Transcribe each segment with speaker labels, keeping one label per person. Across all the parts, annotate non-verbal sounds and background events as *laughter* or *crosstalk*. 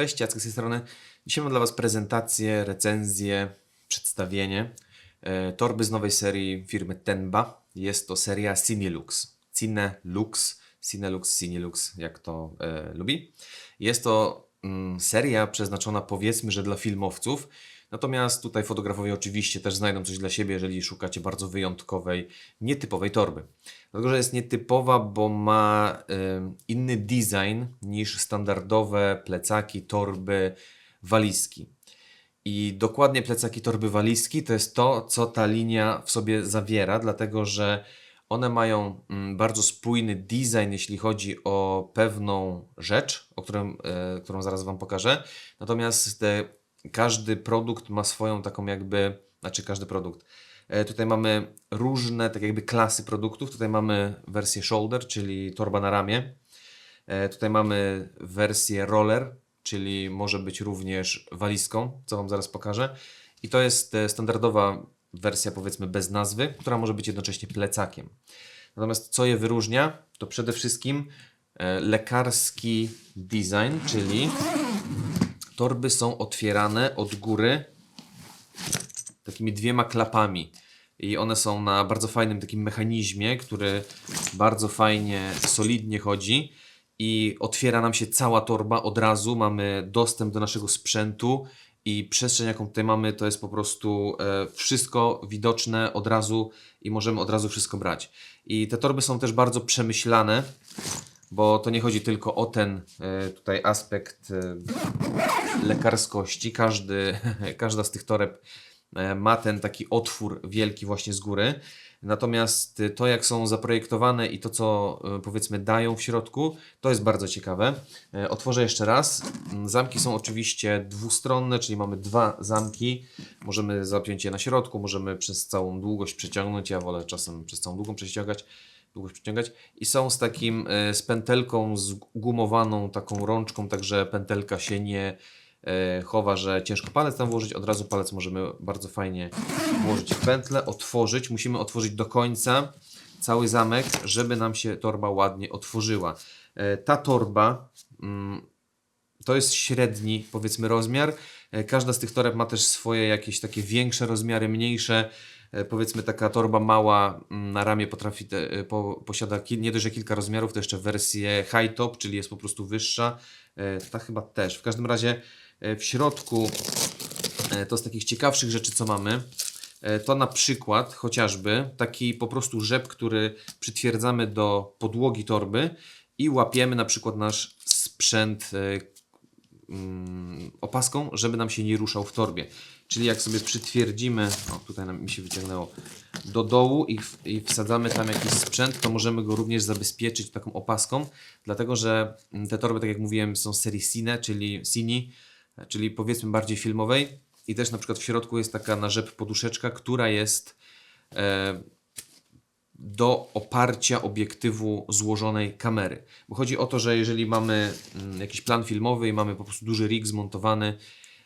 Speaker 1: Cześć, Jacek z tej strony. Dzisiaj mam dla Was prezentację, recenzję, przedstawienie e, torby z nowej serii firmy Tenba. Jest to seria Cinelux. Cinelux, Cinelux, Cinelux, jak to e, lubi. Jest to mm, seria przeznaczona powiedzmy, że dla filmowców. Natomiast tutaj fotografowie oczywiście też znajdą coś dla siebie, jeżeli szukacie bardzo wyjątkowej, nietypowej torby. Dlatego, że jest nietypowa, bo ma e, inny design niż standardowe plecaki, torby, walizki. I dokładnie plecaki, torby, walizki to jest to, co ta linia w sobie zawiera, dlatego że one mają mm, bardzo spójny design, jeśli chodzi o pewną rzecz, o którym, e, którą zaraz Wam pokażę. Natomiast te, każdy produkt ma swoją taką jakby, znaczy każdy produkt. E, Tutaj mamy różne tak jakby klasy produktów. Tutaj mamy wersję shoulder, czyli torba na ramię. E, Tutaj mamy wersję roller, czyli może być również walizką, co Wam zaraz pokażę. I to jest e, standardowa wersja, powiedzmy, bez nazwy, która może być jednocześnie plecakiem. Natomiast co je wyróżnia, to przede wszystkim lekarski design, czyli torby są otwierane od góry takimi dwiema klapami. I one są na bardzo fajnym takim mechanizmie, który bardzo fajnie, solidnie chodzi. I otwiera nam się cała torba od razu. Mamy dostęp do naszego sprzętu i przestrzeń, jaką tutaj mamy, to jest po prostu e, wszystko widoczne od razu i możemy od razu wszystko brać. I te torby są też bardzo przemyślane, bo to nie chodzi tylko o ten e, tutaj aspekt e, lekarskości. Każdy, *laughs* każda z tych toreb e, ma ten taki otwór wielki właśnie z góry. Natomiast to, jak są zaprojektowane i to, co powiedzmy dają w środku, to jest bardzo ciekawe. Otworzę jeszcze raz. Mm, Zamki są oczywiście dwustronne, czyli mamy dwa zamki. Możemy zapiąć je na środku, możemy przez całą długość przeciągnąć. Ja wolę czasem przez całą długą przeciągać. Długość przeciągać. I są z takim, e, z pętelką zgumowaną taką rączką, także pętelka się nie e, chowa, że ciężko palec tam włożyć, od razu palec możemy bardzo fajnie włożyć w pętlę, otworzyć. Musimy otworzyć do końca cały zamek, żeby nam się torba ładnie otworzyła. E, Ta torba mm, to jest średni, powiedzmy, rozmiar. Każda z tych toreb ma też swoje jakieś takie większe rozmiary, mniejsze. E, Powiedzmy, taka torba mała mm, na ramię potrafi te, e, po, posiada nie dość, że kilka rozmiarów, to jeszcze wersję high top, czyli jest po prostu wyższa. E, Ta chyba też. W każdym razie w środku to z takich ciekawszych rzeczy, co mamy, to na przykład chociażby taki po prostu rzep, który przytwierdzamy do podłogi torby i łapiemy na przykład nasz sprzęt mm, opaską, żeby nam się nie ruszał w torbie. Czyli jak sobie przytwierdzimy, o tutaj nam mi się wyciągnęło, do dołu i, w, i wsadzamy tam jakiś sprzęt, to możemy go również zabezpieczyć taką opaską, dlatego że mm, te torby, tak jak mówiłem, są serii Cine, czyli Cine, czyli powiedzmy bardziej filmowej i też na przykład w środku jest taka na rzep poduszeczka, która jest e, do oparcia obiektywu złożonej kamery. Bo chodzi o to, że jeżeli mamy mm, jakiś plan filmowy i mamy po prostu duży rig zmontowany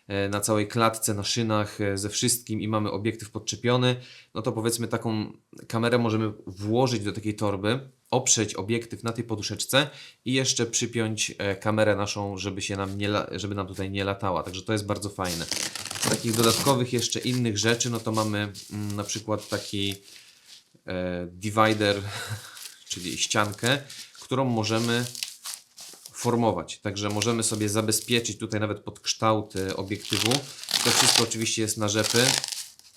Speaker 1: e, na całej klatce, na szynach, e, ze wszystkim i mamy obiektyw podczepiony, no to powiedzmy taką kamerę możemy włożyć do takiej torby, oprzeć obiektyw na tej poduszeczce i jeszcze przypiąć e, kamerę naszą, żeby się nam nie, żeby nam tutaj nie latała. Także to jest bardzo fajne. Takich dodatkowych jeszcze innych rzeczy, no to mamy mm, na przykład taki divider, *laughs* czyli ściankę, którą możemy formować. Także możemy sobie zabezpieczyć tutaj nawet pod kształt e, obiektywu. To wszystko oczywiście jest na rzepy.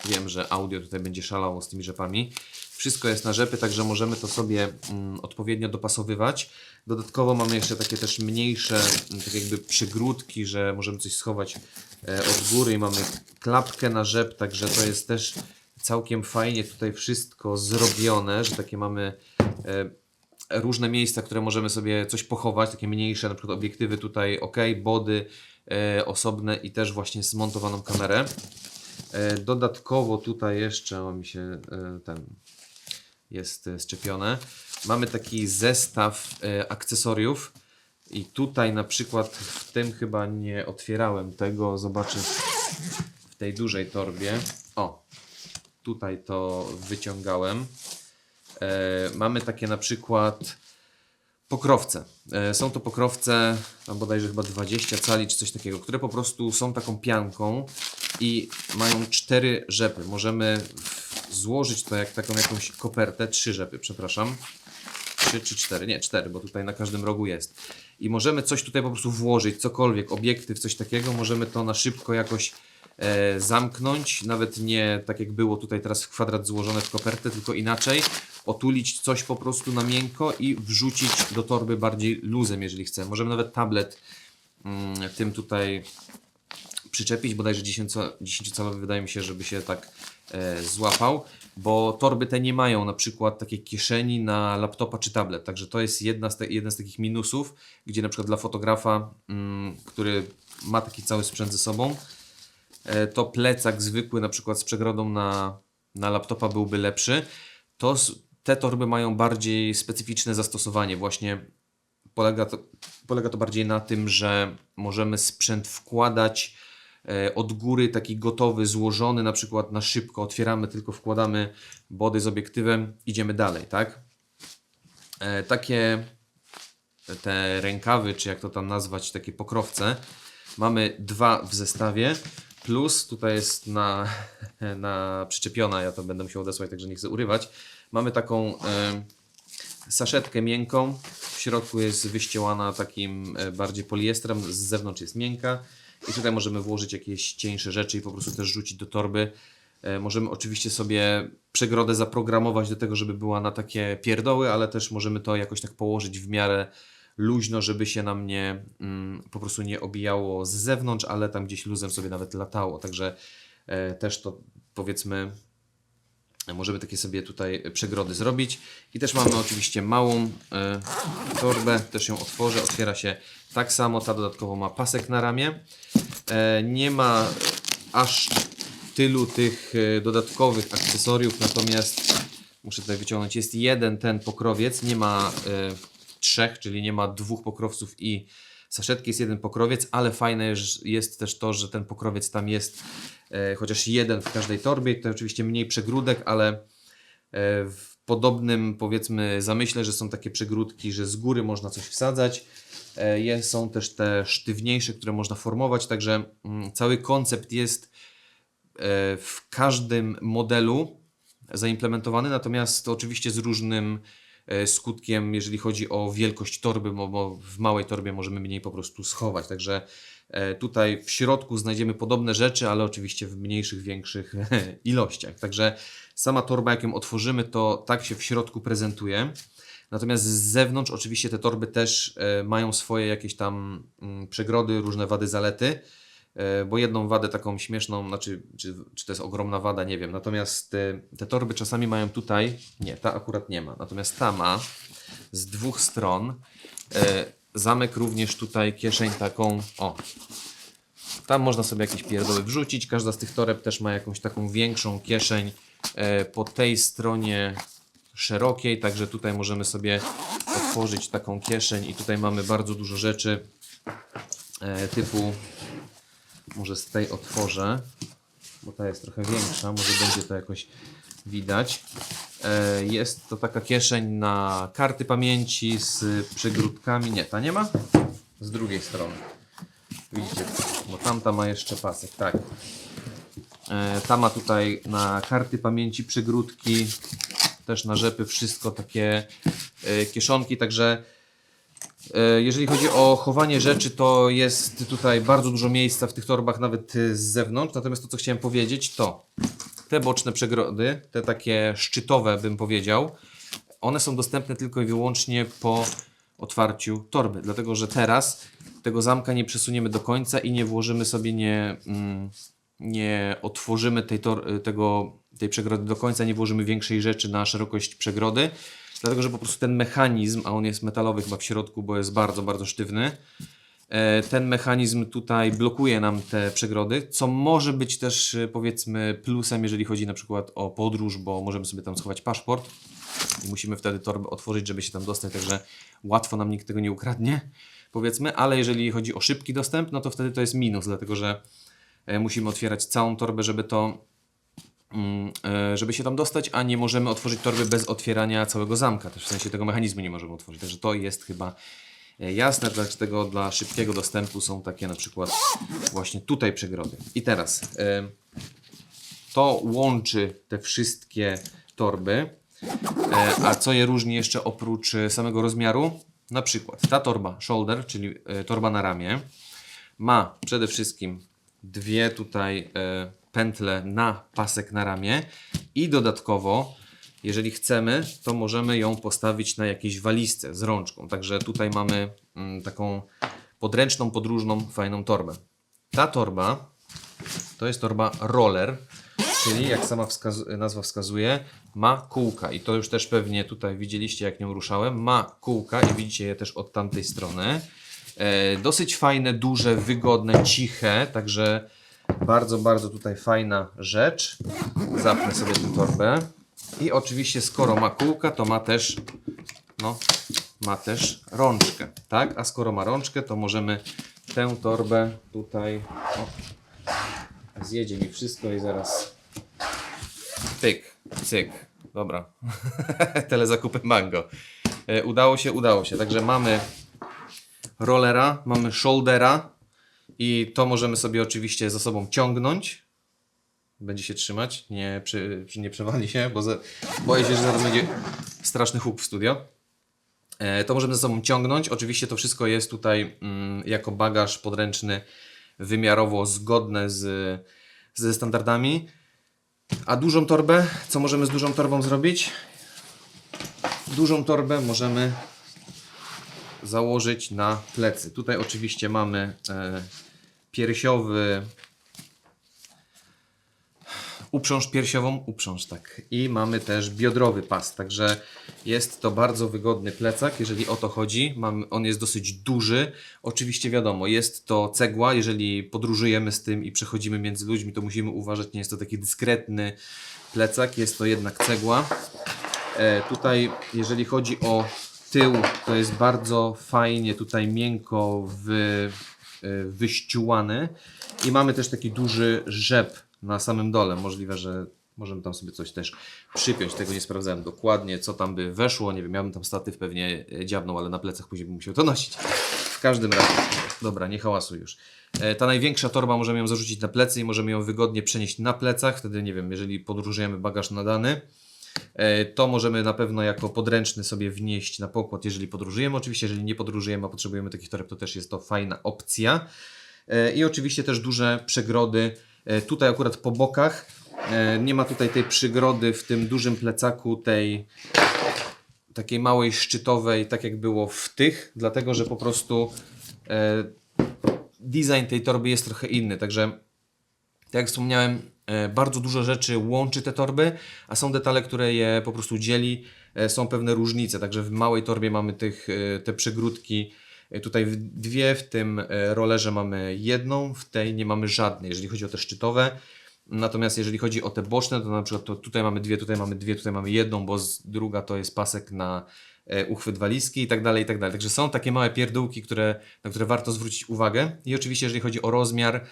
Speaker 1: Wiem, że audio tutaj będzie szalało z tymi rzepami. Wszystko jest na rzepy, także możemy to sobie mm, odpowiednio dopasowywać. Dodatkowo mamy jeszcze takie też mniejsze, mm, tak jakby przygródki, że możemy coś schować e, od góry i mamy klapkę na rzep, także to jest też całkiem fajnie tutaj wszystko zrobione, że takie mamy e, różne miejsca, które możemy sobie coś pochować, takie mniejsze, na przykład obiektywy tutaj ok, body e, osobne i też właśnie zmontowaną kamerę. E, dodatkowo tutaj jeszcze o mi się e, ten jest e, szczepione. Mamy taki zestaw e, akcesoriów i tutaj na przykład w tym chyba nie otwierałem tego, zobaczę w tej dużej torbie. O, tutaj to wyciągałem. E, mamy takie na przykład pokrowce. E, Są to pokrowce, tam bodajże chyba 20 cali czy coś takiego, które po prostu są taką pianką i mają cztery rzepy. Możemy złożyć to jak taką jakąś kopertę, trzy rzepy, przepraszam. Trzy czy cztery, nie cztery, bo tutaj na każdym rogu jest. I możemy coś tutaj po prostu włożyć, cokolwiek, obiektyw, coś takiego, możemy to na szybko jakoś e, zamknąć, nawet nie tak jak było tutaj teraz w kwadrat złożone w kopertę, tylko inaczej, otulić coś po prostu na miękko i wrzucić do torby bardziej luzem, jeżeli chcemy. Możemy nawet tablet mm, tym tutaj przyczepić, bodajże 10-calowy wydaje mi się, żeby się tak e, złapał, bo torby te nie mają na przykład takiej kieszeni na laptopa czy tablet, także to jest jedna z te, jeden z takich minusów, gdzie na przykład dla fotografa, mm, który ma taki cały sprzęt ze sobą, to plecak zwykły na przykład z przegrodą na, na laptopa byłby lepszy, to te torby mają bardziej specyficzne zastosowanie, właśnie polega to, polega to bardziej na tym, że możemy sprzęt wkładać e, od góry taki gotowy, złożony na przykład na szybko, otwieramy, tylko wkładamy body z obiektywem, idziemy dalej, tak? E, takie te rękawy, czy jak to tam nazwać, takie pokrowce, mamy dwa w zestawie, plus tutaj jest na, *laughs* na przyczepiona, ja to będę musiał odesłać, także nie chcę urywać. Mamy taką e, saszetkę miękką, w środku jest wyścielana takim e, bardziej poliestrem, z zewnątrz jest miękka i tutaj możemy włożyć jakieś cieńsze rzeczy i po prostu też rzucić do torby. E, Możemy oczywiście sobie przegrodę zaprogramować do tego, żeby była na takie pierdoły, ale też możemy to jakoś tak położyć w miarę luźno, żeby się nam nie mm, po prostu nie obijało z zewnątrz, ale tam gdzieś luzem sobie nawet latało. Także e, też to powiedzmy Możemy takie sobie tutaj przegrody zrobić. I też mamy oczywiście małą e, torbę, też ją otworzę. Otwiera się tak samo, ta dodatkowo ma pasek na ramię. E, nie ma aż tylu tych e, dodatkowych akcesoriów, natomiast muszę tutaj wyciągnąć, jest jeden ten pokrowiec, nie ma e, trzech, czyli nie ma dwóch pokrowców i saszetki, jest jeden pokrowiec, ale fajne jest, też to, że ten pokrowiec tam jest e, chociaż jeden w każdej torbie, to oczywiście mniej przegródek, ale e, w podobnym powiedzmy zamyśle, że są takie przegródki, że z góry można coś wsadzać. E, są też te sztywniejsze, które można formować, także mm, cały koncept jest e, w każdym modelu zaimplementowany, natomiast to oczywiście z różnym skutkiem, jeżeli chodzi o wielkość torby, bo, bo w małej torbie możemy mniej po prostu schować. Także e, tutaj w środku znajdziemy podobne rzeczy, ale oczywiście w mniejszych, większych *laughs* ilościach. Także sama torba, jak ją otworzymy, to tak się w środku prezentuje. Natomiast z zewnątrz oczywiście te torby też e, mają swoje jakieś tam mm, przegrody, różne wady, zalety. E, bo jedną wadę taką śmieszną, znaczy, czy, czy to jest ogromna wada, nie wiem. Natomiast te, te torby czasami mają tutaj, nie, ta akurat nie ma. Natomiast ta ma z dwóch stron e, zamek również tutaj, kieszeń taką, o. Tam można sobie jakieś pierdoły wrzucić. Każda z tych toreb też ma jakąś taką większą kieszeń e, po tej stronie szerokiej, także tutaj możemy sobie otworzyć taką kieszeń i tutaj mamy bardzo dużo rzeczy e, typu może z tej otworzę, bo ta jest trochę większa, może będzie to jakoś widać. E, Jest to taka kieszeń na karty pamięci z przygródkami. Nie, ta nie ma? Z drugiej strony. Widzicie, bo tamta ma jeszcze pasek, tak. E, Ta ma tutaj na karty pamięci przygródki, też na rzepy, wszystko takie e, kieszonki, także Jeżeli chodzi o chowanie rzeczy, to jest tutaj bardzo dużo miejsca w tych torbach, nawet z zewnątrz. Natomiast to, co chciałem powiedzieć, to te boczne przegrody, te takie szczytowe, bym powiedział, one są dostępne tylko i wyłącznie po otwarciu torby. Dlatego, że teraz tego zamka nie przesuniemy do końca i nie włożymy sobie, nie, mm, nie otworzymy tej, tego, tej przegrody do końca, nie włożymy większej rzeczy na szerokość przegrody. Dlatego, że po prostu ten mechanizm, a on jest metalowy chyba w środku, bo jest bardzo, bardzo sztywny. e, Ten mechanizm tutaj blokuje nam te przegrody, co może być też e, powiedzmy plusem, jeżeli chodzi na przykład o podróż, bo możemy sobie tam schować paszport i musimy wtedy torbę otworzyć, żeby się tam dostać, także łatwo nam nikt tego nie ukradnie, powiedzmy, ale jeżeli chodzi o szybki dostęp, no to wtedy to jest minus, dlatego że e, musimy otwierać całą torbę, żeby to żeby się tam dostać, a nie możemy otworzyć torby bez otwierania całego zamka. Też w sensie tego mechanizmu nie możemy otworzyć. Także to jest chyba e, jasne, dlaczego dla szybkiego dostępu są takie na przykład właśnie tutaj przegrody. I teraz e, to łączy te wszystkie torby. E, A co je różni jeszcze oprócz e, samego rozmiaru? Na przykład ta torba shoulder, czyli e, torba na ramię, ma przede wszystkim dwie tutaj pętle na pasek na ramię i dodatkowo, jeżeli chcemy, to możemy ją postawić na jakiejś walizce z rączką. Także tutaj mamy mm, taką podręczną, podróżną, fajną torbę. Ta torba to jest torba roller, czyli jak sama wskaz- nazwa wskazuje, ma kółka. I to już też pewnie tutaj widzieliście, jak nią ruszałem. Ma kółka i widzicie je też od tamtej strony. E, dosyć fajne, duże, wygodne, ciche, także bardzo, bardzo tutaj fajna rzecz. Zapnę sobie tę torbę. I oczywiście, skoro ma kółka, to ma też, no, ma też rączkę, tak? A skoro ma rączkę, to możemy tę torbę tutaj, o, zjedzie mi wszystko i zaraz pyk, cyk. Dobra. *laughs* Telezakupy mango. E, udało się, udało się. Także mamy rollera, mamy shouldera i to możemy sobie oczywiście za sobą ciągnąć. Będzie się trzymać, nie, przy, nie przewali się, bo za, boję się, że zaraz będzie straszny huk w studio. E, to możemy ze sobą ciągnąć. Oczywiście to wszystko jest tutaj mm, jako bagaż podręczny wymiarowo zgodne z, ze standardami. A dużą torbę, co możemy z dużą torbą zrobić? Dużą torbę możemy założyć na plecy. Tutaj oczywiście mamy e, piersiowy, uprząż piersiową, uprząż tak. I mamy też biodrowy pas, także jest to bardzo wygodny plecak, jeżeli o to chodzi. Mam, on jest dosyć duży. Oczywiście wiadomo, jest to cegła, jeżeli podróżujemy z tym i przechodzimy między ludźmi, to musimy uważać, nie jest to taki dyskretny plecak, jest to jednak cegła. E, tutaj, jeżeli chodzi o tył, to jest bardzo fajnie tutaj miękko wy, e, wyściółany i mamy też taki duży rzep na samym dole. Możliwe, że możemy tam sobie coś też przypiąć. Tego nie sprawdzałem dokładnie, co tam by weszło. Nie wiem, miałbym tam statyw pewnie e, dziabnął, ale na plecach później bym musiał to nosić. W każdym razie, dobra, nie hałasuj już. E, Ta największa torba możemy ją zarzucić na plecy i możemy ją wygodnie przenieść na plecach. Wtedy, nie wiem, jeżeli podróżujemy bagaż nadany, To możemy na pewno jako podręczny sobie wnieść na pokład, jeżeli podróżujemy. Oczywiście, jeżeli nie podróżujemy, a potrzebujemy takich toreb, to też jest to fajna opcja. E, I oczywiście też duże przegrody. E, Tutaj akurat po bokach e, nie ma tutaj tej przygrody w tym dużym plecaku, tej takiej małej szczytowej, tak jak było w tych, dlatego że po prostu e, design tej torby jest trochę inny. Także tak jak wspomniałem, e, bardzo dużo rzeczy łączy te torby, a są detale, które je po prostu dzieli. E, Są pewne różnice, także w małej torbie mamy tych, e, te przegródki e, tutaj dwie, w tym e, rollerze mamy jedną, w tej nie mamy żadnej, jeżeli chodzi o te szczytowe. Natomiast jeżeli chodzi o te boczne, to na przykład to tutaj mamy dwie, tutaj mamy dwie, tutaj mamy jedną, bo druga to jest pasek na e, uchwyt walizki i tak dalej, i tak dalej. Także są takie małe pierdółki, które, na które warto zwrócić uwagę. I oczywiście jeżeli chodzi o rozmiar, e,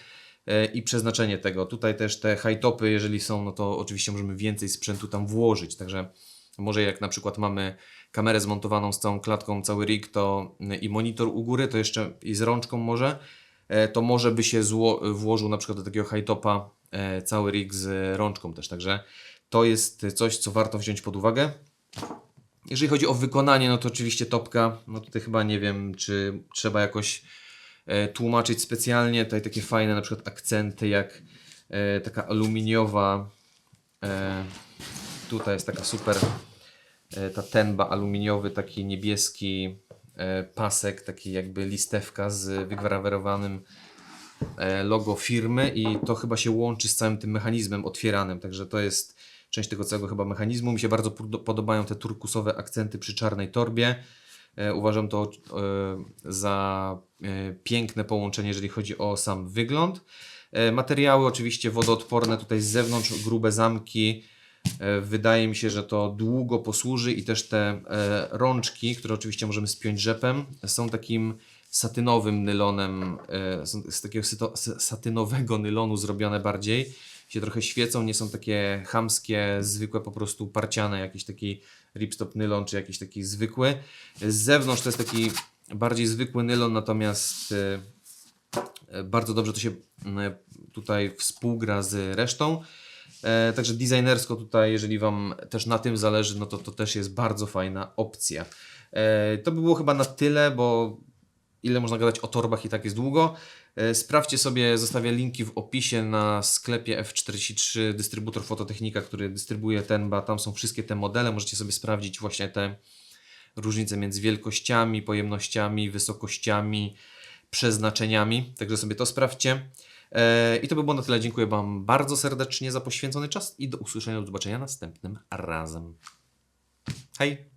Speaker 1: i przeznaczenie tego. Tutaj też te high-topy, jeżeli są, no to oczywiście możemy więcej sprzętu tam włożyć. Także może jak na przykład mamy kamerę zmontowaną z całą klatką, cały rig to mm, i monitor u góry, to jeszcze i z rączką może, e, to może by się zło, włożył na przykład do takiego high-topa e, cały rig z rączką też. Także to jest coś, co warto wziąć pod uwagę. Jeżeli chodzi o wykonanie, no to oczywiście topka, no tutaj chyba nie wiem, czy trzeba jakoś e, tłumaczyć specjalnie. Tutaj takie fajne na przykład akcenty jak e, taka aluminiowa, e, tutaj jest taka super e, ta tenba aluminiowy, taki niebieski e, pasek, taki jakby listewka z wygrawerowanym e, logo firmy i to chyba się łączy z całym tym mechanizmem otwieranym, także to jest część tego całego chyba mechanizmu. Mi się bardzo pod- podobają te turkusowe akcenty przy czarnej torbie. E, Uważam to e, za e, piękne połączenie, jeżeli chodzi o sam wygląd. Materiały oczywiście wodoodporne tutaj z zewnątrz, grube zamki. Wydaje mi się, że to długo posłuży i też te rączki, które oczywiście możemy spiąć rzepem, są takim satynowym nylonem, są z takiego satynowego nylonu zrobione bardziej. Się trochę świecą, nie są takie chamskie, zwykłe, po prostu parciane, jakiś taki ripstop nylon, czy jakiś taki zwykły. Z zewnątrz to jest taki bardziej zwykły nylon, natomiast e, e, bardzo dobrze to się mm, tutaj współgra z resztą. E, Także designersko tutaj, jeżeli Wam też na tym zależy, no to to też jest bardzo fajna opcja. E, To by było chyba na tyle, bo ile można gadać o torbach i tak jest długo. E, Sprawdźcie sobie, zostawię linki w opisie na sklepie F43 dystrybutor fototechnika, który dystrybuuje Tenba. Tam są wszystkie te modele. Możecie sobie sprawdzić właśnie te różnice między wielkościami, pojemnościami, wysokościami, przeznaczeniami. Także sobie to sprawdźcie. E, I to by było na tyle. Dziękuję Wam bardzo serdecznie za poświęcony czas i do usłyszenia, do zobaczenia następnym razem. Hej!